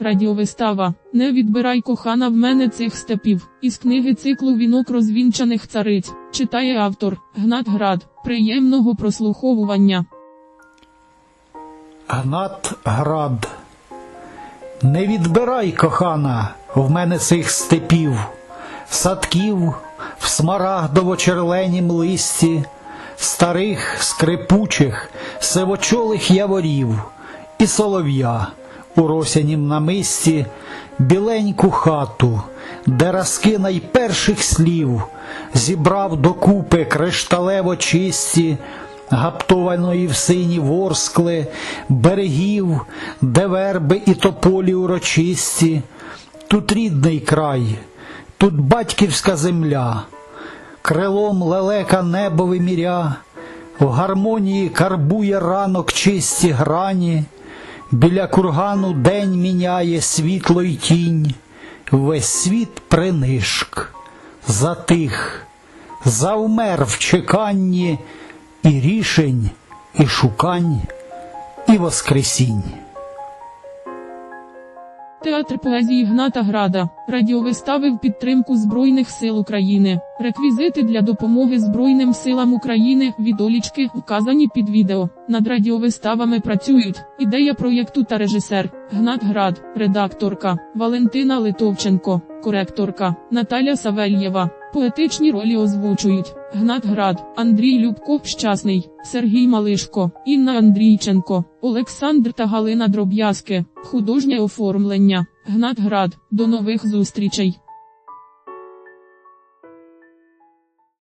Радіовистава Не відбирай кохана в мене цих степів. Із книги циклу Вінок розвінчаних цариць читає автор Гнат Град. Приємного прослуховування. Гнат Град. Не відбирай, кохана, в мене цих степів, садків в смарагдово-черленім листі, старих скрипучих, сивочолих яворів, і солов'я у росянім намисті, біленьку хату, де разки найперших слів зібрав докупи кришталево чисті, гаптованої в сині ворскли, берегів, де верби і тополі урочисті, тут рідний край, тут батьківська земля, крилом лелека небо виміря, в гармонії карбує ранок чисті грані, біля кургану день міняє світло й тінь, весь світ принишк, затих, завмер в чеканні і рішень, і шукань, і воскресінь. Театр поезії Гната Града. Радіовистави в підтримку Збройних сил України. Реквізити для допомоги Збройним силам України. Відолічки вказані під відео. Над радіовиставами працюють. Ідея проєкту та режисер Гнат Град, редакторка Валентина Литовченко, коректорка Наталя Савельєва. Поетичні ролі озвучують Гнат Град, Андрій Любко, Щасний, Сергій Малишко, Інна Андрійченко, Олександр та Галина Дроб'язки. Художнє оформлення. Гнат Град. До нових зустрічей.